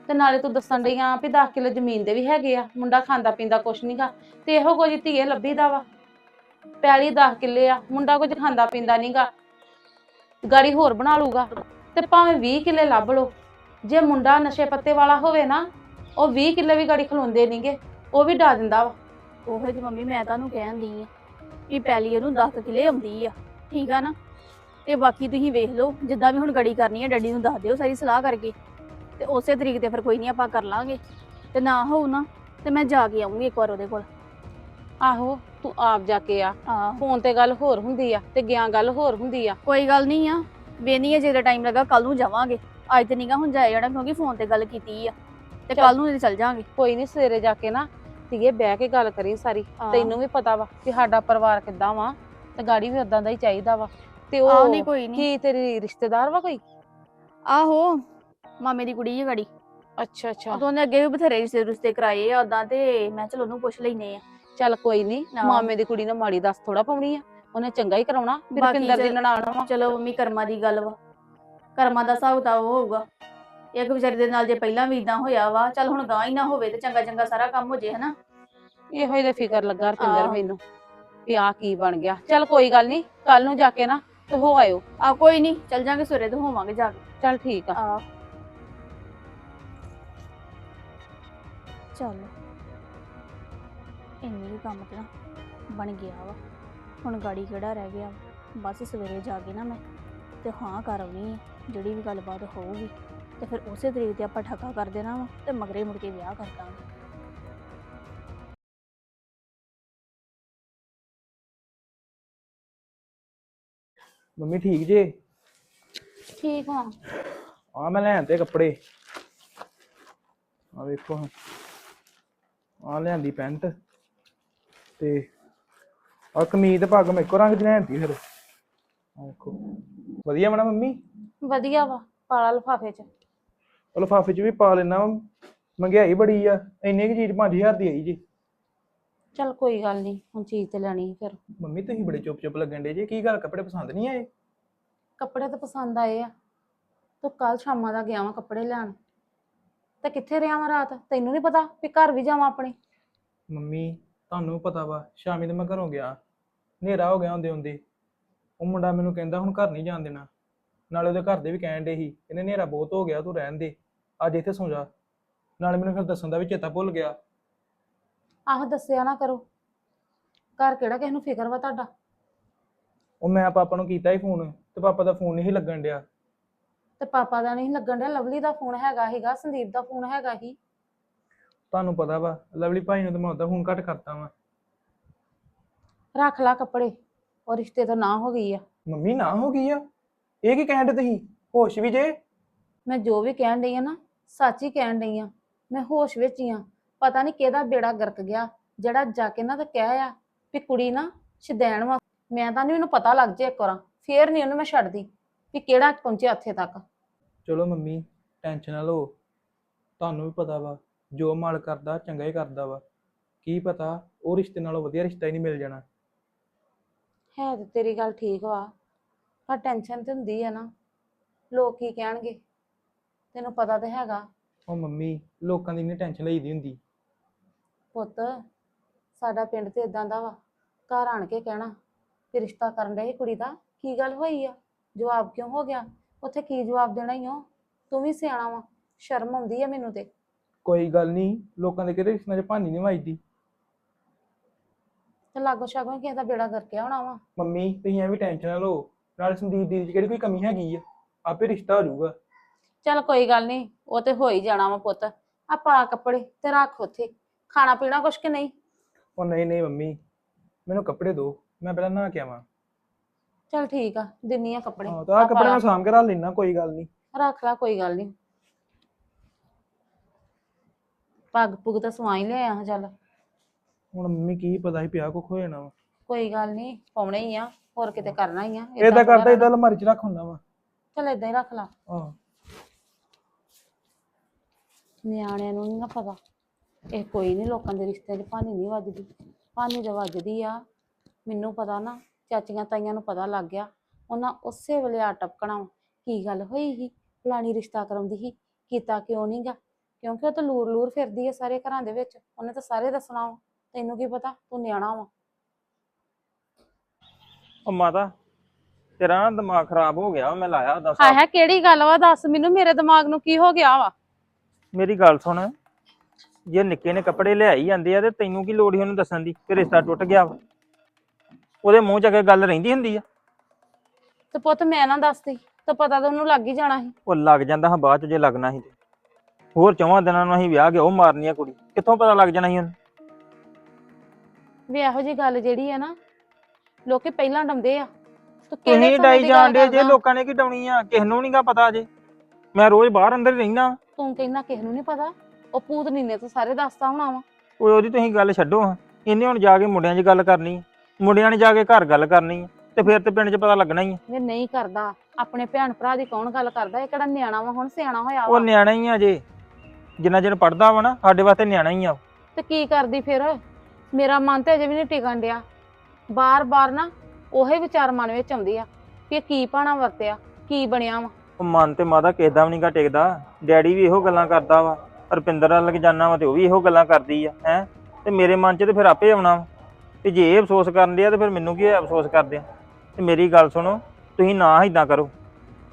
ਤੇ ਨਾਲੇ ਤੂੰ ਦੱਸਣ ਡਈ ਆ ਵੀ 10 ਕਿੱਲੇ ਜ਼ਮੀਨ ਦੇ ਵੀ ਹੈਗੇ ਆ। ਮੁੰਡਾ ਖਾਂਦਾ ਪੀਂਦਾ ਕੁਛ ਨਹੀਂਗਾ ਤੇ ਇਹੋ ਕੁਝ ਧੀਏ ਲੱਭੀਦਾ ਵਾ। ਪੈਲੀ 10 ਕਿੱਲੇ ਆ ਮੁੰਡਾ ਕੁਝ ਖਾਂਦਾ ਪੀਂਦਾ ਨਹੀਂਗਾ ਗਾੜੀ ਹੋਰ ਬਣਾ ਲੂਗਾ ਤੇ ਭਾਵੇਂ 20 ਕਿੱਲੇ ਲੱਭ ਲੋ ਜੇ ਮੁੰਡਾ ਨਸ਼ੇ ਪੱਤੇ ਵਾਲਾ ਹੋਵੇ ਨਾ, ਉਹ 20 ਕਿੱਲੇ ਵੀ ਗਾੜੀ ਖਲੋਂਦੇ ਨਹੀਂਗੇ, ਉਹ ਵੀ ਡਾ ਦਿੰਦਾ ਵਾ।
ਉਹ ਜੀ ਮੰਮੀ ਮੈਂ ਤੁਹਾਨੂੰ ਕਹਿੰਦੀ ਆ ਵੀ ਪੈਲੀ ਉਹਨੂੰ 10 ਕਿੱਲੇ ਆਉਂਦੀ ਆ, ਠੀਕ ਆ ਨਾ? ਤੇ ਬਾਕੀ ਤੁਸੀਂ ਵੇਖ ਲਓ, ਜਿੱਦਾਂ ਵੀ ਹੁਣ ਗੜੀ ਕਰਨੀ ਆ, ਡੈਡੀ ਨੂੰ ਦੱਸ ਦਿਓ ਸਾਰੀ ਸਲਾਹ ਕਰਕੇ। ਤੇ ਉਸੇ ਤਰੀਕ ਤੇ ਫਿਰ ਕੋਈ ਨਹੀਂ ਆਪਾਂ ਕਰ ਲਾਂਗੇ। ਤੇ ਨਾ ਹੋਊ ਨਾ, ਤੇ ਮੈਂ ਜਾ ਕੇ ਆਉਂਗੀ ਇੱਕ ਵਾਰ ਉਹਦੇ ਕੋਲ।
ਆਹੋ ਤੂੰ ਆਪ ਜਾ ਕੇ ਆ। ਫੋਨ ਤੇ ਗੱਲ ਹੋਰ ਹੁੰਦੀ ਆ ਤੇ ਗਿਆ ਗੱਲ ਹੋਰ ਹੁੰਦੀ ਆ।
ਕੋਈ ਗੱਲ ਨਹੀਂ ਆ ਵੇਨੀ ਜੇ ਟਾਈਮ ਲੱਗਾ ਕੱਲ ਨੂੰ ਜਾਵਾਂਗੇ। ਅੱਜ ਤੇ ਨਹੀਂਗਾ ਹੁਣ ਜਾਇਆ ਜਾਣਾ ਕਿਉਂਕਿ ਫੋਨ ਤੇ ਗੱਲ ਕੀਤੀ ਆ। ਤੇ ਕੱਲ ਨੂੰ ਚੱਲ ਜਾਾਂਗੇ
ਕੋਈ ਨਹੀਂ ਸਵੇਰੇ ਜਾ ਕੇ ਨਾ ਧੀਏ ਬਹਿ ਕੇ ਗੱਲ ਕਰੀ ਸਾਰੀ।
ਹਾਂ।
ਤੈਨੂੰ ਵੀ ਪਤਾ ਵਾ ਕਿ ਸਾਡਾ ਪਰਿਵਾਰ ਕਿੱਦਾਂ ਵਾ ਤੇ ਗਾੜੀ ਵੀ ਉਦਾਂ ਦਾ ਹੀ ਚਾਹੀਦਾ ਵਾ। ਤੇ
ਆਹ
ਉਹ
ਨਹੀਂ ਕੋਈ ਨਹੀਂ।
ਕੀ ਤੇਰੀ ਰਿਸ਼ਤੇਦਾਰ ਵਾ ਕੋਈ?
ਆਹੋ ਮਾਮੇ ਦੀ ਕੁੜੀ ਆ ਗੜੀ।
ਅੱਛਾ ਅੱਛਾ।
ਉਹਨੇ ਅੱਗੇ ਵੀ ਬਥੇਰੇ ਰਿਸ਼ਤੇ ਰੁਸ਼ਤੇ ਕਰਾਏ ਆ ਉਦਾਂ ਤੇ ਮੈਂ ਚਲ ਉਹਨੂੰ ਪੁੱਛ ਲੈਨੇ ਆ।
ਚੱਲ ਕੋਈ ਨਹੀਂ। ਮਾਮੇ ਦੀ ਕੁੜੀ ਨੂੰ ਮਾੜੀ ਦੱਸ ਥੋੜਾ ਪਾਉਣੀ ਆ ਉਹਨੇ ਚੰਗਾ ਹੀ ਕਰਾਉਣਾ ਬਿਰਪਿੰਦਰ ਦੀ ਨਨਾਣ ਵਾ।
ਚਲੋ ਮੰਮੀ ਕਰਮਾਂ ਦੀ ਗੱਲ ਵਾ। ਕਰਮਾਂ ਦਾ ਹਿਸਾਬ ਤਾਂ ਉਹ ਹੋਊਗਾ। ਇੱਕ ਵਿਚਾਰੀ ਦੇ ਨਾਲ ਜੇ ਪਹਿਲਾਂ ਵੀ ਇਦਾਂ ਹੋਇਆ ਵਾ ਚਲ ਹੁਣ ਗਾਂ ਹੀ ਨਾ ਹੋਵੇ ਤੇ ਚੰਗਾ ਚੰਗਾ ਸਾਰਾ ਕੰਮ ਹੋ ਜੇ ਹਨਾ?
ਇਹੋ ਜਿਹੇ ਫਿਕਰ ਲੱਗਾ ਰਪਿੰਦਰ। ਮੈਨੂੰ ਵੀ ਆ ਕੀ ਬਣ ਗਿਆ। ਚੱਲ ਕੋਈ ਗੱਲ ਨਹੀਂ ਕੱਲ ਨੂੰ ਜਾ ਕੇ ਨਾ ਤੇ ਹੋ ਆਇਓ।
ਆ ਕੋਈ ਨਹੀਂ ਚੱਲ ਜਾਾਂਗੇ ਸਵੇਰੇ ਤੋਂ ਹੋਵਾਂਗੇ ਜਾ ਕੇ।
ਚੱਲ ਠੀਕ ਆ।
ਆ ਚੱਲ। ਇੰਨੀ ਕੁ ਕੰਮ ਤੇ ਨਾ ਬਣ ਗਿਆ ਵਾ। ਹੁਣ ਗਾੜੀ ਕਿਹੜਾ ਰਹਿ ਗਿਆ ਬਸ ਸਵੇਰੇ ਜਾ ਕੇ ਨਾ ਮੈਂ ਤੇ ਹਾਂ ਕਰ ਆਉਣੀ ਆ ਜਿਹੜੀ ਵੀ ਗੱਲਬਾਤ ਹੋਊਗੀ। ਤੇ ਫਿਰ ਉਸੇ ਤਰੀਕ ਤੇ ਆਪਾਂ ਠੱਕਾ ਕਰ ਦੇਣਾ ਵਾ ਤੇ ਮਗਰੇ ਮੁੜ ਕੇ ਵਿਆਹ ਕਰ ਦਾਂਗੇ।
ਮੰਮੀ ਠੀਕ ਜੇ?
ਠੀਕ ਆ।
ਆ ਮੈਂ ਲੈਣ ਤੇ ਕੱਪੜੇ। ਆ ਵੇਖੋ ਆ ਲਿਆਂਦੀ ਪੈਂਟ। ਤੇ ਆ ਕਮੀਜ਼ ਤੇ ਪੱਗ ਮੈਂ ਇੱਕੋ ਰੰਗ ਦੀ ਲੈਂਦੀ ਫਿਰ। ਆ ਵੇਖੋ ਵਧੀਆ ਬਣਾ ਮੰਮੀ?
ਵਧੀਆ ਵਾ ਪਾਲਾ ਲਫਾਫੇ ਚ।
ਉਹ ਲਿਫਾਫੇ 'ਚ ਵੀ ਪਾ ਲੈਣਾ ਮਹਿੰਗਾਈ ਬੜੀ ਆ ਇੰਨੀ ਕੀ ਚੀਜ਼ 5000 ਦੀ ਆਈ ਜੀ।
ਚੱਲ ਕੋਈ ਗੱਲ ਨਹੀਂ ਹੁਣ ਚੀਜ਼ ਤੇ ਲੈਣੀ ਫਿਰ।
ਮੰਮੀ ਤੁਸੀਂ ਬੜੇ ਚੁੱਪ ਚੁੱਪ ਲੱਗਣ ਡੇ ਜੀ ਕੀ ਗੱਲ ਕੱਪੜੇ ਪਸੰਦ ਨਹੀਂ ਆਏ?
ਕੱਪੜੇ ਤਾਂ ਪਸੰਦ ਆਏ ਆ। ਤੂੰ ਕੱਲ ਸ਼ਾਮਾਂ ਦਾ ਗਿਆ ਵਾਂ ਕੱਪੜੇ ਲੈਣ। ਤੇ ਕਿੱਥੇ ਰਿਹਾ ਵਾਂ ਰਾਤ? ਤੈਨੂੰ ਨਹੀਂ ਪਤਾ ਵੀ ਘਰ ਵੀ ਜਾਵਾਂ ਆਪਣੇ?
ਮੰਮੀ ਤੁਹਾਨੂੰ ਪਤਾ ਵਾ ਸ਼ਾਮੀ ਤੇ ਮੈਂ ਘਰੋਂ ਗਿਆ। ਹਨੇਰਾ ਹੋ ਗਿਆ ਹੁੰਦੇ ਹੁੰਦੇ। ਉਹ ਮੁੰਡਾ ਮੈਨੂੰ ਕਹਿੰਦਾ ਹੁਣ ਘਰ ਨਹੀਂ ਜਾਣ ਦੇਣਾ। ਨਾਲੇ ਉਹਦੇ ਘਰ ਦੇ ਵੀ ਕਹਿਣ ਦੇ ਸੀ ਕਹਿੰਦੇ ਹਨੇਰਾ ਬਹੁਤ ਹੋ ਗਿਆ ਤੂੰ ਰਹਿਣ ਦੇ। ਅੱਜ ਇੱਥੇ ਸੌਂ ਜਾ। ਨਾਲੇ ਮੈਨੂੰ ਫਿਰ ਦੱਸਣ ਦਾ ਵੀ ਚੇਤਾ ਭੁੱਲ ਗਿਆ।
ਆਹ ਦੱਸਿਆ ਨਾ ਕਰੋ। ਘਰ ਕਿਹੜਾ ਕਿਸ ਨੂੰ ਫਿਕਰ ਵਾ ਤੁਹਾਡਾ?
ਉਹ ਮੈਂ ਪਾਪਾ ਨੂੰ ਕੀਤਾ ਹੀ ਫੋਨ ਤੇ ਪਾਪਾ ਦਾ ਫੋਨ ਨਹੀਂ ਲੱਗਣ ਡਿਆ।
ਤੇ ਪਾਪਾ ਦਾ ਨਹੀਂ ਲੱਗਣ ਡਿਆ ਲਵਲੀ ਦਾ ਫੋਨ ਹੈਗਾ ਹੀਗਾ ਸੰਦੀਪ ਦਾ ਫੋਨ ਹੈਗਾ ਹੀ
ਤੁਹਾਨੂੰ ਪਤਾ ਵਾ ਲਵਲੀ ਭਾਈ ਨੂੰ ਤਾਂ ਮੈਂ ਉਹਦਾ ਫੋਨ ਘੱਟ ਕਰਤਾ ਵਾ।
ਰੱਖ ਲਾ ਕੱਪੜੇ ਉਹ ਰਿਸ਼ਤੇ ਤੋਂ ਨਾ ਹੋ ਗਈ ਆ।
ਮੰਮੀ ਨਾ ਹੋ ਗਈ ਆ? ਇਹ ਕੀ ਕਹਿਣ ਦੇ ਤੁਸੀਂ? ਹੋਸ਼ ਵੀ ਜੇ?
ਮੈਂ ਜੋ ਵੀ ਕਹਿਣ ਡਈ ਆ ਨਾ ਸੱਚ ਹੀ ਕਹਿਣ ਡਈ ਆ। ਮੈਂ ਹੋਸ਼ ਵਿੱਚ ਹੀ ਆ। ਪਤਾ ਨਹੀਂ ਕਿਹਦਾ ਬੇੜਾ ਗਰਕ ਗਿਆ ਜਿਹੜਾ ਜਾ ਕੇ ਨਾ ਤਾਂ ਕਹਿ ਆ ਵੀ ਕੁੜੀ ਨਾ ਸ਼ਦੈਣ ਵਾ। ਮੈਂ ਤਾਂ ਨਹੀਂ ਮੈਨੂੰ ਪਤਾ ਲੱਗ ਜੇ ਇੱਕ ਵਾਰ ਫੇਰ ਨਹੀਂ ਉਹਨੂੰ ਮੈਂ ਛੱਡਦੀ ਵੀ ਕਿਹੜਾ ਪਹੁੰਚਿਆ ਇੱਥੇ ਤੱਕ।
ਚਲੋ ਮੰਮੀ ਟੈਨਸ਼ਨ ਨਾ ਲਓ। ਤੁਹਾਨੂੰ ਵੀ ਪਤਾ ਵਾ ਜੋ ਮਾਲ ਕਰਦਾ ਚੰਗਾ ਹੀ ਕਰਦਾ ਵਾ। ਕੀ ਪਤਾ ਉਹ ਰਿਸ਼ਤੇ ਨਾਲੋਂ ਵਧੀਆ ਰਿਸ਼ਤਾ ਹੀ ਨਹੀਂ ਮਿਲ ਜਾਣਾ।
ਹੈ ਤੇ ਤੇਰੀ ਗੱਲ ਠੀਕ ਵਾ ਪਰ ਟੈਨਸ਼ਨ ਤੇ ਹੁੰਦੀ ਆ ਨਾ। ਲੋਕ ਕੀ ਕਹਿਣਗੇ? ਤੈਨੂੰ ਪਤਾ ਤੇ ਹੈਗਾ।
ਉਹ ਮੰਮੀ ਲੋਕਾਂ ਦੀ ਨਹੀਂ ਟੈਨਸ਼ਨ ਲਈਦੀ ਹੁੰਦੀ।
ਪੁੱਤ ਸਾਡਾ ਪਿੰਡ ਤੇ ਇਦਾਂ ਦਾ ਵਾ। ਘਰ ਆਣ ਕੇ ਕਹਿਣਾ ਕਿ ਰਿਸ਼ਤਾ ਕਰਨ ਡਏ ਕੁੜੀ ਦਾ। ਕੀ ਗੱਲ ਹੋਈ ਆ? ਜਵਾਬ ਕਿਉਂ ਹੋ ਗਿਆ? ਉੱਥੇ ਕੀ ਜਵਾਬ ਦੇਣਾ ਹੀ ਹੋ ਤੂੰ ਵੀ ਸਿਆਣਾ ਵਾ। ਸ਼ਰਮ ਆਉਂਦੀ ਆ ਮੈਨੂੰ ਤੇ।
ਕੋਈ ਗੱਲ ਨਹੀਂ ਲੋਕਾਂ ਦੇ ਕਿਹੜੇ ਰਿਸ਼ਤਿਆਂ 'ਚ ਭਾਨੀ ਨਹੀਂ ਵੱਜਦੀ।
ਤੇ ਲਾਗੋ ਸ਼ਾਗੋ ਕਿਸੇ ਦਾ ਬੇੜਾ ਗਰਕਿਆ ਹੋਣਾ ਵਾ।
ਮੰਮੀ ਤੁਸੀਂ ਐਵੇਂ ਟੈਨਸ਼ਨ ਨਾ ਲਓ। ਨਾਲ ਸੰਦੀਪ ਦੀ ਕਿਹੜੀ ਕੋਈ ਕਮੀ ਹੈਗੀ ਆ ਆਪੇ ਰਿਸ਼ਤਾ ਹੋ ਜਾਊਗਾ।
ਚੱਲ ਕੋਈ ਗੱਲ ਨਹੀਂ ਉਹ ਤੇ ਹੋ ਹੀ ਜਾਣਾ ਵਾ ਪੁੱਤ। ਆ ਪਾ ਕੱਪੜੇ ਤੇ ਰੱਖ ਉੱਥੇ। ਖਾਣਾ ਪੀਣਾ ਕੁਛ ਕਿ ਨਹੀਂ?
ਉਹ ਨਹੀਂ ਨਹੀਂ ਮੰਮੀ ਮੈਨੂੰ ਕੱਪੜੇ ਦਿਓ ਮੈਂ ਪਹਿਲਾਂ ਨਹਾ ਕੇ ਆਵਾਂ।
ਚੱਲ ਠੀਕ ਆ ਦਿੰਨੀ ਆ ਕੱਪੜੇ।
ਹਾਂ ਤਾਂ ਆਹ ਕੱਪੜੇ ਮੈਂ ਸਾਂਭ ਕੇ ਰੱਖ ਲੈਣਾ ਕੋਈ ਗੱਲ ਨਹੀਂ।
ਰੱਖ ਲੈ ਕੋਈ ਗੱਲ ਨਹੀਂ। ਪੱਗ ਪੁੱਗ ਤਾਂ ਸਵਾਈ ਲਿਆਇਆ ਹਾਂ ਚੱਲ।
ਹੁਣ ਮੰਮੀ ਕੀ ਪਤਾ ਸੀ ਪਿਆ ਕੁੱਖ ਹੋ ਜਾਣਾ ਵਾ।
ਕੋਈ ਗੱਲ ਨਹੀਂ ਪਾਉਣੇ ਹੀ ਆ ਹੋਰ ਕਿਤੇ ਕਰਨਾ ਹੀ ਆ
ਏਦਾਂ ਕਰਦਾ ਏਦਾਂ ਅਲਮਾਰੀ 'ਚ ਰੱਖ ਹੁੰਦਾ ਵਾ।
ਚੱਲ ਏਦਾਂ ਹੀ ਰੱਖ ਲਾ।
ਆਹ।
ਨਿਆਣਿਆਂ ਨੂੰ ਨੀ ਨਾ ਪਤਾ। ਇਹ ਕੋਈ ਨਹੀਂ ਲੋਕਾਂ ਦੇ ਰਿਸ਼ਤੇ 'ਚ ਭਾਨੀ ਨਹੀਂ ਵੱਜਦੀ। ਭਾਨੀ ਤਾਂ ਵੱਜਦੀ ਆ। ਮੈਨੂੰ ਪਤਾ ਨਾ ਚਾਚੀਆਂ ਤਾਈਆਂ ਨੂੰ ਪਤਾ ਲੱਗ ਗਿਆ। ਉਹਨਾਂ ਉਸੇ ਵੇਲੇ ਆ ਟਪਕਣਾ ਵਾ। ਕੀ ਗੱਲ ਹੋਈ ਸੀ? ਫਲਾਣੀ ਰਿਸ਼ਤਾ ਕਰਾਉਂਦੀ ਸੀ। ਕੀਤਾ ਕਿਉਂ ਨਹੀਂਗਾ ਕਿਉਂਕਿ ਉਹ ਤਾਂ ਲੂਰ ਲੂਰ ਫਿਰਦੀ ਆ ਸਾਰੇ ਘਰਾਂ ਦੇ ਵਿੱਚ। ਉਹਨੇ ਤਾਂ ਸਾਰੇ ਦੱਸਣਾ ਵਾ। ਤੈਨੂੰ ਕੀ ਪਤਾ? ਤੂੰ ਨਿਆਣਾ ਵਾ।
ਉਹ ਮਾਤਾ ਤੇਰਾ ਨਾ ਦਿਮਾਗ ਖਰਾਬ ਹੋ ਗਿਆ ਮੈਂ ਲਾਇਆ ਦੱਸ
ਹਾਏ ਹਾਏ ਕਿਹੜੀ ਗੱਲ ਵਾ? ਦੱਸ ਮੈਨੂੰ ਮੇਰੇ ਦਿਮਾਗ ਨੂੰ ਕੀ ਹੋ ਗਿਆ ਵਾ?
ਮੇਰੀ ਗੱਲ ਸੁਣ। ਜੇ ਨਿੱਕੇ ਨੇ ਕੱਪੜੇ ਲਿਆਈ ਜਾਂਦੇ ਆ ਤੇ ਤੈਨੂੰ ਕੀ ਲੋੜ ਸੀ ਉਹਨੂੰ ਦੱਸਣ ਦੀ? ਕਿ ਰਿਸ਼ਤਾ ਟੁੱਟ ਗਿਆ ਵਾ। ਉਹਦੇ ਮੂੰਹ 'ਚ ਅੱਗੇ ਗੱਲ ਰਹਿੰਦੀ ਹੁੰਦੀ ਆ।
ਤੇ ਪੁੱਤ ਮੈਂ ਨਾ ਦੱਸਦੀ। ਤਾਂ ਪਤਾ ਤਾਂ ਉਹਨੂੰ ਲੱਗ ਹੀ ਜਾਣਾ ਸੀ।
ਉਹ ਲੱਗ ਜਾਂਦਾ ਹਾਂ ਬਾਅਦ 'ਚ ਜੇ ਲੱਗਣਾ ਸੀ ਤੇ। ਹੋਰ ਚੌਵਾਂ ਦਿਨਾਂ ਨੂੰ ਅਸੀਂ ਵਿਆਹ ਕੇ ਉਹ ਮਾਰਨੀ ਆ ਕੁੜੀ। ਕਿੱਥੋਂ ਪਤਾ ਲੱਗ ਜਾਣਾ ਸੀ ਉਹਨੂੰ?
ਵੀ ਇਹੋ ਜੀ ਗੱਲ ਜਿਹੜੀ ਆ ਨਾ ਲੋਕੀ ਪਹਿਲਾਂ ਡੰਦੇ ਆ। ਤੂੰ ਕਿਹੜੇ
ਤੁਸੀਂ
ਸਮੇਂ
ਡਾਈ
ਦੀ ਗੱਲ
ਜਾਣਦੇ ਜੇ
ਕਰਦਾ?
ਲੋਕਾਂ ਨੇ ਕੀ ਡਾਉਣੀ ਆ? ਕਿਸ ਨੂੰ ਨਹੀਂਗਾ ਪਤਾ ਜੇ? ਮੈਂ ਰੋਜ਼ ਬਾਹਰ ਅੰਦਰ ਹੀ ਰਹਿਣਾ
ਤੂੰ ਕਹਿੰਦਾ ਕਿਸੇ ਨੂੰ ਨਹੀਂ ਪਤਾ? ਉਹ ਪੂਤ ਨੀਨੇ ਤੋਂ ਸਾਰੇ ਦੱਸਦਾ ਹੋਣਾ ਵਾ।
ਓਏ ਉਹਦੀ ਤੁਸੀਂ ਗੱਲ ਛੱਡੋ ਹਾਂ। ਇਹਨੇ ਹੁਣ ਜਾ ਕੇ ਮੁੰਡਿਆਂ 'ਚ ਗੱਲ ਕਰਨੀ। ਮੁੰਡਿਆਂ ਨੇ ਜਾ ਕੇ ਘਰ ਗੱਲ ਕਰਨੀ ਤੇ ਫਿਰ ਤੇ ਪਿੰਡ 'ਚ ਪਤਾ ਲੱਗਣਾ ਹੀ ਆ।
ਜੇ ਨਹੀਂ ਕਰਦਾ। ਆਪਣੇ ਭੈਣ ਭਰਾ ਦੀ ਕੌਣ ਗੱਲ ਕਰਦਾ? ਇਹ ਕਿਹੜਾ ਨਿਆਣਾ ਵਾ? ਹੁਣ ਸਿਆਣਾ ਹੋਇਆ
ਉਹ
ਵਾ।
ਨਿਆਣਾ ਹੀ ਆ ਜੇ। ਜਿੰਨਾ ਚਿਰ ਪੜਦਾ ਵਾ ਨਾ ਸਾਡੇ ਵਾਸਤੇ ਨਿਆਣਾ ਹੀ ਆ ਉਹ।
ਤੇ ਕੀ ਕਰਦੀ ਫਿਰ? ਮੇਰਾ ਮਨ ਤੇ ਅਜੇ ਵੀ ਨਹੀਂ ਟਿਕਣ ਡਿਆ। ਬਾਰ-ਬਾਰ ਨਾ ਉਹੇ ਵਿਚਾਰ ਮਨ ਵਿੱਚ ਆਉਂਦੇ ਆ ਇਹ ਕੀ ਪਾਣਾ ਵਰਤਿਆ ਕੀ ਬਣਿਆ ਵਾ।
ਉਹ ਮਨ ਤੇ ਮਾਦਾ ਕਿਸੇ ਦਾ ਵੀ ਨਹੀਂਗਾ ਟਿਕਦਾ। ਡੈਡੀ ਵੀ ਇਹੋ ਗੱਲਾਂ ਕਰਦਾ ਵਾ। ਰੁਪਿੰਦਰ ਵੱਲ ਜਾਣਾ ਵਾ ਤੇ ਉਹ ਵੀ ਇਹੋ ਗੱਲਾਂ ਕਰਦੀ ਆ ਹੈ? ਤੇ ਮੇਰੇ ਮਨ 'ਚ ਤੇ ਫਿਰ ਆਪੇ ਆਉਣਾ ਵਾ। ਤੇ ਜੇ ਇਹ ਅਫਸੋਸ ਕਰਨ ਡਿਆ ਤੇ ਫਿਰ ਮੈਨੂੰ ਕੀ ਹੋਇਆ ਅਫਸੋਸ ਕਰਦੇ ਆ? ਤੇ ਮੇਰੀ ਗੱਲ ਸੁਣੋ ਤੁਸੀਂ ਨਾ ਇਦਾਂ ਕਰੋ।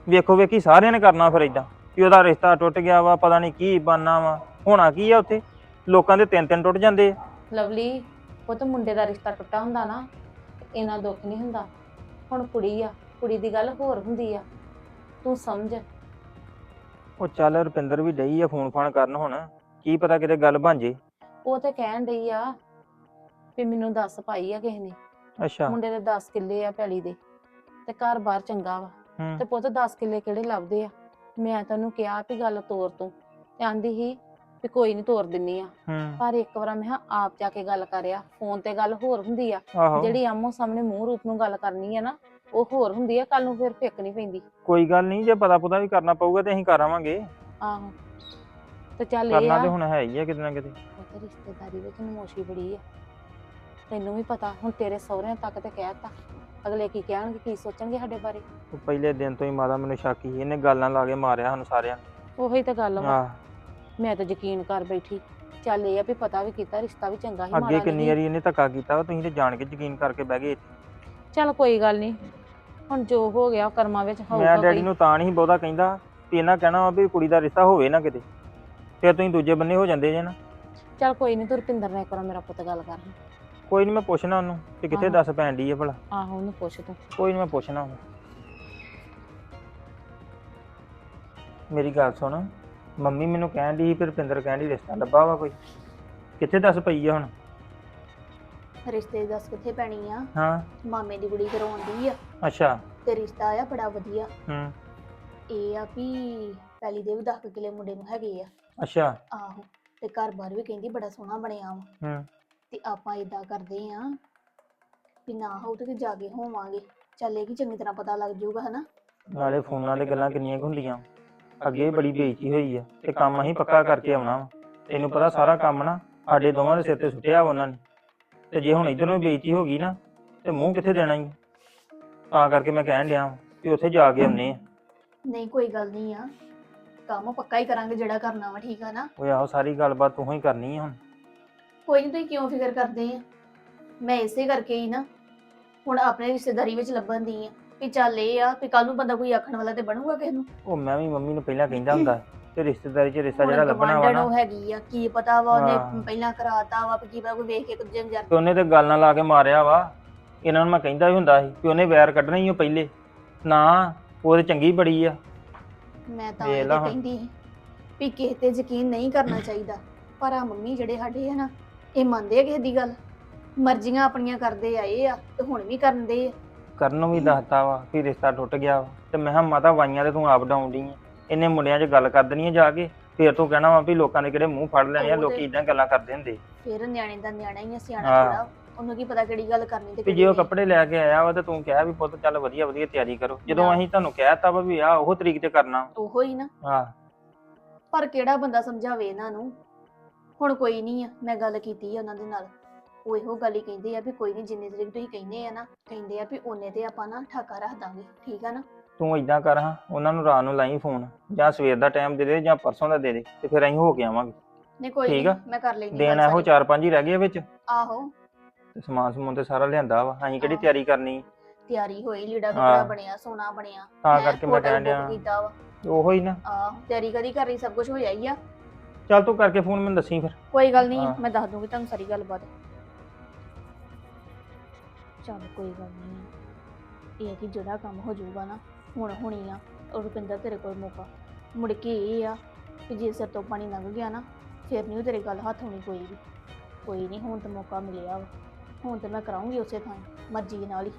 ਵੇਖੋ ਵੇਖੀ ਸਾਰਿਆਂ ਨੇ ਕਰਨਾ ਫਿਰ ਇਦਾਂ ਕਿ ਉਹਦਾ ਰਿਸ਼ਤਾ ਟੁੱਟ ਗਿਆ ਵਾ ਪਤਾ ਨਹੀਂ ਕੀ ਬਾਨਾ ਵਾ। ਹੋਣਾ ਕੀ ਆ ਉੱਥੇ? ਲੋਕਾਂ ਦੇ ਤਿੰਨ ਤਿੰਨ ਟੁੱਟ ਜਾਂਦੇ ਆ।
ਲਵਲੀ ਉਹ ਤਾਂ ਮੁੰਡੇ ਦਾ ਰਿਸ਼ਤਾ ਟੁੱਟਾ ਹੁੰਦਾ ਨਾ ਇੰਨਾ ਦੁੱਖ ਨਹੀਂ ਹੁੰਦਾ। ਹੁਣ ਕੁੜੀ ਆ ਕੁੜੀ ਦੀ ਗੱਲ ਹੋਰ ਹੁੰਦੀ ਆ। ਤੂੰ ਸਮਝ।
ਉਹ ਚੱਲ ਰੁਪਿੰਦਰ ਵੀ ਡਈ ਆ ਫੋਨ ਫਾਨ ਕਰਨ ਹੁਣ। ਕੀ ਪਤਾ ਕਿਤੇ ਗੱਲ ਬਣ ਜੇ।
ਉਹ ਤੇ ਕਹਿਣ ਡਈ ਆ ਵੀ ਮੈਨੂੰ ਦੱਸ ਪਾਈ ਆ ਕਿਸੇ ਨੇ।
ਅੱਛਾ।
ਮੁੰਡੇ ਦੇ 10 ਕਿੱਲੇ ਆ ਪੈਲੀ ਦੇ। ਤੇ ਘਰ ਬਾਹਰ ਚੰਗਾ ਵਾ।
ਹੂੰ।
ਤੇ ਪੁੱਤ 10 ਕਿੱਲੇ ਕਿਹੜੇ ਲੱਭਦੇ ਆ? ਮੈਂ ਤੈਨੂੰ ਕਿਹਾ ਵੀ ਗੱਲ ਤੋਰ ਤੂੰ ਤੇ ਆਂਦੀ ਸੀ ਵੀ ਕੋਈ ਨਹੀਂ ਤੋਰ ਦਿੰਨੀ ਆ।
ਹੂੰ।
ਪਰ ਇੱਕ ਵਾਰ ਮੈਂ ਕਿਹਾ ਆਪ ਜਾ ਕੇ ਗੱਲ ਕਰਿਆ ਫੋਨ ਤੇ ਗੱਲ ਹੋਰ ਹੁੰਦੀ ਆ।
ਆਹੋ।
ਜਿਹੜੀ ਆਮੋ ਸਾਹਮਣੇ ਮੂੰਹ ਰੂਪ ਨੂੰ ਗੱਲ ਕਰਨੀ ਆ ਨਾ ਉਹ ਹੋਰ ਹੁੰਦੀ ਆ ਕੱਲ ਨੂੰ ਫਿਰ ਫਿੱਕ ਨਹੀਂ ਪੈਂਦੀ।
ਕੋਈ ਗੱਲ ਨਹੀਂ ਜੇ ਪਤਾ ਪੁਤਾ ਵੀ ਕਰਨਾ ਪਊਗਾ ਤੇ ਅਸੀਂ ਕਰਾਵਾਂਗੇ
ਆਹੋ। ਤੇ ਚੱਲ ਇਹ
ਕਰਨਾ
ਆ।
ਤੇ ਹੁਣ ਹੈ ਹੀ ਆ ਕਿਤੇ ਨਾ ਕਿਤੇ।
ਤਾਂ ਰਿਸ਼ਤੇਦਾਰੀ ਵਿੱਚ ਨਮੋਸ਼ੀ ਬੜੀ ਆ। ਤੈਨੂੰ ਵੀ ਪਤਾ ਹੁਣ ਤੇਰੇ ਸਹੁਰਿਆਂ ਤੱਕ ਤੇ ਕਹਿਤਾ। ਅਗਲੇ ਕੀ ਕਹਿਣਗੇ ਕੀ ਸੋਚਣਗੇ ਸਾਡੇ ਬਾਰੇ?
ਉਹ ਪਹਿਲੇ ਦਿਨ ਤੋਂ ਹੀ ਮਾਤਾ ਮੈਨੂੰ ਸ਼ੱਕ ਸੀ ਇਹਨੇ ਗੱਲਾਂ ਲਾ ਕੇ ਮਾਰਿਆ ਸਾਨੂੰ ਸਾਰਿਆਂ ਨੂੰ।
ਉਹੀ ਤਾਂ ਗੱਲ ਵਾ।
ਆਹ
ਮੈਂ ਤਾਂ ਯਕੀਨ ਕਰ ਬੈਠੀ। ਚੱਲ ਇਹ ਆ ਵੀ ਪਤਾ ਵੀ ਕੀਤਾ ਰਿਸ਼ਤਾ ਵੀ ਚੰਗਾ ਹੀ
ਅੱਗੇ ਕਿੰਨੀ ਵਾਰੀ ਇਹਨੇ ਧੱਕਾ ਕੀਤਾ ਵਾ, ਤੁਸੀਂ ਤੇ ਜਾਣ ਕੇ ਯਕੀਨ ਕਰਕੇ ਬਹਿ ਗਏ ਇੱਥੇ।
ਚੱਲ ਕੋਈ ਗੱਲ ਨਹੀਂ ਹੁਣ ਜੋ ਹੋ ਗਿਆ ਕਰਮਾਂ ਵਿੱਚ ਹੋਊਗਾ
ਮੈਂ ਡੈਡੀ
ਕੋਈ।
ਨੂੰ ਤਾਂ ਨਹੀਂ ਬਹੁਤਾ ਕਹਿੰਦਾ ਵੀ ਇਹਨਾਂ ਕਹਿਣਾ ਵਾ ਵੀ ਕੁੜੀ ਦਾ ਰਿਸ਼ਤਾ ਹੋਵੇ ਨਾ ਕਿਤੇ ਫਿਰ ਤੁਸੀਂ ਦੂਜੇ ਬੰਨੇ ਹੋ ਜਾਂਦੇ ਜੇ ਨਾ।
ਚੱਲ ਕੋਈ ਨਹੀਂ ਤੂੰ ਰੁਪਿੰਦਰ ਨਾਲ ਇੱਕ ਵਾਰ ਮੇਰਾ ਪੁੱਤ ਗੱਲ ਕਰ।
ਕੋਈ ਨਹੀਂ ਮੈਂ ਪੁੱਛਣਾ ਉਹਨੂੰ ਕਿ ਕਿੱਥੇ
ਆਹੋ।
ਦੱਸ ਪੈਣ ਦੀ ਹੈ ਭਲਾ।
ਆਹੋ ਉਹਨੂੰ ਪੁੱਛ ਤੂੰ।
ਕੋਈ ਨਹੀਂ ਮੈਂ ਪੁੱਛਣਾ ਉਹਨੂੰ। ਮੇਰੀ ਗੱਲ ਸੁਣ। ਮੰਮੀ ਮੈਨੂੰ ਕਹਿਣ ਦੀ ਫਿਰ ਰੁਪਿੰਦਰ ਕਹਿਣ ਦੀ ਰਿਸ਼ਤਾ ਲੱਭਾ ਵਾ ਕੋਈ। ਕਿੱਥੇ ਦੱਸ ਪਈ ਆ ਹੁਣ?
ਰਿਸ਼ਤੇ ਦੀ ਦੱਸ ਕਿੱਥੇ ਪੈਣੀ ਆ?
ਹਾਂ।
ਮਾਮੇ ਦੀ ਕੁੜੀ ਕਰਵਾਉਂਦੀ ਆ।
ਅੱਛਾ।
ਤੇ ਰਿਸ਼ਤਾ ਆ ਬੜਾ ਵਧੀਆ।
ਹੂੰ।
ਇਹ ਆ ਵੀ ਪਹਿਲੀ ਦੇ ਵੀ 10 ਕਿਲੇ ਮੁੰਡੇ ਨੂੰ ਹੈਗੇ ਆ।
ਅੱਛਾ।
ਆਹੋ। ਤੇ ਘਰ-ਬਾਰ ਵੀ ਕਹਿੰਦੀ ਬੜਾ ਸੋਹਣਾ ਬਣਿਆ ਵਾ।
ਹੂੰ।
ਤੇ ਆਪਾਂ ਇਦਾਂ ਕਰਦੇ ਆ ਵੀ ਨਾ ਹੋਊ ਤੇ ਜਾ ਕੇ ਹੋਵਾਂਗੇ। ਚੱਲੇ ਕਿ ਚੰਗੀ ਤਰ੍ਹਾਂ ਪਤਾ ਲੱਗ ਜਾਊਗਾ ਹਨਾ?
ਨਾਲੇ ਫੋਨਾਂ ਤੇ ਗੱਲਾਂ ਕਿੰਨੀਆਂ ਕੁ ਹੁੰਦੀਆਂ। ਅੱਗੇ ਬੜੀ ਬੇਇੱਜ਼ਤੀ ਹੋਈ ਆ ਤੇ ਕੰਮ ਅਸੀਂ ਪੱਕਾ ਕਰਕੇ ਆਉਣਾ ਵਾ। ਤੈਨੂੰ ਪਤਾ ਸਾਰਾ ਕੰਮ ਨਾ ਸਾਡੇ ਦੋਵਾਂ ਦੇ ਸਿਰ ਤੇ ਸੁੱਟਿਆ ਵਾ ਉਹਨਾਂ ਨੇ। ਤੇ ਜੇ ਹੁਣ ਇਧਰੋਂ ਬੇਇੱਜ਼ਤੀ ਹੋ ਗਈ ਨਾ ਤੇ ਮੂੰਹ ਕਿੱਥੇ ਦੇਣਾ ਹੀ ਤਾਂ ਕਰਕੇ ਮੈਂ ਕਹਿਣ ਡਿਆ ਵਾਂ ਕਿ ਉੱਥੇ ਜਾ ਕੇ ਆਉਨੇ ਆ।
ਨਹੀਂ ਕੋਈ ਗੱਲ ਨਹੀਂ ਆ। ਕੰਮ ਪੱਕਾ ਹੀ ਕਰਾਂਗੇ ਜਿਹੜਾ ਕਰਨਾ ਵਾ ਠੀਕ ਆ ਨਾ?
ਓਏ ਆਹੋ ਸਾਰੀ ਗੱਲਬਾਤ ਤੂੰ ਹੀ ਕਰਨੀ ਆ ਹੁਣ।
ਕੋਈ ਨਹੀਂ ਤੁਸੀਂ ਕਿਉਂ ਫਿਕਰ ਕਰਦੇ ਆ? ਮੈਂ ਇਸੇ ਕਰਕੇ ਹੀ ਨਾ। ਹੁਣ ਆਪਣੇ ਰਿਸ਼ਤੇਦਾਰੀ ਵਿੱਚ ਲੱਭਣ ਦੀ ਆ ਵੀ ਚੱਲ ਇਹ ਆ ਵੀ ਕੱਲ ਨੂੰ ਬੰਦਾ ਕੋਈ ਆਖਣ ਵਾਲਾ ਤੇ ਬਣੂਗਾ ਕਿਸੇ ਨੂੰ।
ਉਹ ਮੈਂ ਵੀ ਮੰਮੀ ਨੂੰ ਪਹਿਲਾਂ ਕਹਿੰਦਾ ਹੁੰਦਾ [coughs] ਕਿ ਰਿਸ਼ਤੇਦਾਰੀ 'ਚ ਰਿਸ਼ਤਾ ਜਿਹੜਾ ਲੱਭਣਾ ਵਾ ਨਾ।
ਉਹ ਹੈਗੀ ਆ ਕੀ ਪਤਾ ਵਾ ਉਹਨੇ
ਹਾਂ।
ਪਹਿਲਾਂ ਕਰਾਤਾ ਵਾ ਵੀ ਕੀ ਪਤਾ ਕੋਈ ਵੇਖ ਕੇ ਕੁਝ ਜਰ
ਤੇ ਉਹਨੇ ਤੇ ਗੱਲ ਨਾਲ ਲਾ ਕੇ ਮਾਰਿਆ ਵਾ। ਇਹਨਾਂ ਨੂੰ ਮੈਂ ਕਹਿੰਦਾ ਵੀ ਹੁੰਦਾ ਸੀ ਕਿ ਉਹਨੇ ਵੈਰ ਕੱਢਣਾ ਹੀ ਉਹ ਪਹਿਲੇ। ਨਾ ਉਹ ਤੇ ਚੰਗੀ ਬੜੀ ਆ।
ਮੈਂ ਤਾਂ
ਵੇਖ
ਇਹ
ਲਾ
ਤਾਂ
ਹੁਣ।
ਕਹਿੰਦੀ ਸੀ ਵੀ ਕਿਸੇ ਤੇ ਯਕੀਨ ਨਹੀਂ ਕਰਨਾ ਚਾਹੀਦਾ। ਪਰ ਆ ਮੰਮੀ ਜਿਹੜੇ ਸਾਡੇ ਆ ਨਾ ਇਹ ਮੰਨਦੇ ਆ ਕਿਸੇ ਦੀ ਗੱਲ? ਮਰਜ਼ੀਆਂ ਆਪਣੀਆਂ ਕਰਦੇ ਆਏ ਆ ਤੇ ਹੁਣ ਵੀ ਕਰਨ ਦੇ ਆ।
ਕਰਨ ਨੂੰ ਵੀ ਦੱਸਤਾ ਵਾ ਕਿ ਰਿਸ਼ਤਾ ਟੁੱਟ ਗਿਆ ਵਾ। ਤੇ ਮੈਂ ਕਿਹਾ ਮਾਤਾ ਵਾਈਆਂ ਤੇ ਤੂੰ ਆਪ ਡਾਉਂਦੀ ਆ। ਇਹਨੇ ਮੁੰਡਿਆਂ 'ਚ ਗੱਲ ਕਰ ਦੇਣੀ ਆ ਜਾ ਕੇ। ਫੇਰ ਤੂੰ ਕਹਿਣਾ ਵਾ ਵੀ ਲੋਕਾਂ ਨੇ ਕਿਹੜੇ ਮੂੰਹ ਫੜ ਲੈਣੇ ਆ
ਉਹ ਤੇ-
ਲੋਕੀ ਇਦਾਂ ਗੱਲਾਂ ਕਰਦੇ ਹੁੰਦੇ।
ਫਿਰ ਨਿਆਣੇ ਦਾ ਨਿਆਣਾ ਹੀ ਆ ਸਿਆਣਾ
ਹਾਂ।
ਥੋੜਾ ਉਹਨੂੰ ਕੀ ਪਤਾ ਕਿਹੜੀ ਗੱਲ ਕਰਨੀ ਤੇ
ਵੀ
ਕਿਹੜੀ
ਜੇ ਉਹ
ਨਹੀਂ।
ਕੱਪੜੇ ਲੈ ਕੇ ਆਇਆ ਵਾ ਤੇ ਤੂੰ ਕਿਹਾ ਵੀ ਪੁੱਤ ਚੱਲ ਵਧੀਆ ਵਧੀਆ ਤਿਆਰੀ ਕਰੋ। ਜਦੋਂ
ਨਾ।
ਅਸੀਂ ਤੁਹਾਨੂੰ ਕਹਿਤਾ ਵਾ ਵੀ ਆ ਉਹ ਤਰੀਕ ਤੇ ਕਰਨਾ
ਉਹੋ ਹੀ ਨਾ।
ਹਾਂ।
ਪਰ ਕਿਹੜਾ ਬੰਦਾ ਸਮਝਾਵੇ ਇਹਨਾਂ ਨੂੰ? ਹੁਣ ਕੋਈ ਨਹੀਂ ਆ ਮੈਂ ਗੱਲ ਕੀਤੀ ਆ ਉਹਨਾਂ ਦੇ ਨਾਲ। ਉਹ ਇਹੋ ਗੱਲ ਹੀ ਕਹਿੰਦੇ ਆ ਵੀ ਕੋਈ ਨਹੀਂ ਜਿੰਨੇ ਤਰੀਕ ਤੁਸੀਂ ਕਹਿੰਦੇ ਆ ਨਾ ਕਹਿੰਦੇ ਆ ਵੀ ਉਹਨੇ ਤੇ ਆਪਾਂ ਨਾ ਠਾਕਾ ਰੱਖ ਦਾਂਗੇ ਠੀਕ ਆ ਨਾ?
ਤੂੰ ਇਦਾਂ ਕਰ ਹਾਂ ਉਹਨਾਂ ਨੂੰ ਰਾਤ ਨੂੰ ਲਾਈ ਫੋਨ ਜਾਂ ਸਵੇਰ ਦਾ ਟਾਈਮ ਦੇ ਦੇ ਜਾਂ ਪਰਸੋਂ ਦਾ ਦੇ ਦੇ ਤੇ ਫਿਰ ਅਸੀਂ ਹੋ ਕੇ ਆਵਾਂਗੇ।
ਨਹੀਂ ਕੋਈ
ਠੀਕ
ਨਹੀਂ
ਆ।
ਮੈਂ ਕਰ ਲੈਣੀ
ਦਿਨ ਇਹੋ ਚਾਰ ਪੰਜ ਹੀ ਰਹਿ ਗਏ ਆ ਵਿੱਚ।
ਆਹੋ।
ਤੇ ਸਮਾਨ ਸਮੂਨ ਤੇ ਸਾਰਾ ਲਿਆਂਦਾ ਵਾ ਅਸੀਂ ਕਿਹੜੀ
ਹਾਂ।
ਤਿਆਰੀ ਕਰਨੀ?
ਤਿਆਰੀ ਹੋਈ ਲੀੜਾ
ਹਾਂ।
ਕੱਪੜਾ ਬਣਿਆ ਸੋਨਾ ਬਣਿਆ
ਤਾਂ
ਹੈਂ,
ਕਰਕੇ ਮੈਂ
hotel
ਕਹਿਣ ਡਿਆ।
book ਕੀਤਾ ਵਾ।
ਉਹੋ ਹੀ ਨਾ।
ਆਹ ਤਿਆਰੀ ਕਦੀ ਕਰ ਰਹੀ ਸਭ ਕੁਝ ਹੋ ਜਾਈ ਆ।
ਚੱਲ ਤੂੰ ਕਰਕੇ ਫੋਨ ਮੈਨੂੰ ਦੱਸੀ ਫਿਰ।
ਕੋਈ ਗੱਲ ਨਹੀਂ
ਹਾਂ।
ਮੈਂ ਦੱਸ ਦੂੰਗੀ ਤੁਹਾਨੂੰ ਸਾਰੀ ਗੱਲਬਾਤ। ਚੱਲ ਕੋਈ ਗੱਲ ਨਹੀਂ। ਇਹ ਹੈ ਕਿ ਜਿਹੜਾ ਕੰਮ ਹੋ ਜਾਊਗਾ ਨਾ ਹੁਣ ਹੋਣੀ ਆ ਔਰ ਰੁਪਿੰਦਰ ਤੇਰੇ ਕੋਲ ਮੌਕਾ। ਮੁੜ ਕੇ ਇਹ ਆ ਕਿ ਜੇ ਸਿਰ ਤੋਂ ਪਾਣੀ ਲੰਘ ਗਿਆ ਨਾ ਫਿਰ ਨਹੀਂ ਤੇਰੇ ਗੱਲ ਹੱਥ ਹੋਣੀ ਕੋਈ ਵੀ ਕੋਈ ਨਹੀਂ ਹੁਣ ਤਾਂ ਮੌਕਾ ਮਿਲਿਆ ਵਾ। ਹੁਣ ਤੇ ਮੈਂ ਕਰਾਉਂਗੀ ਉਸੇ ਥਾਂ ਮਰਜ਼ੀ ਨਾਲ ਹੀ।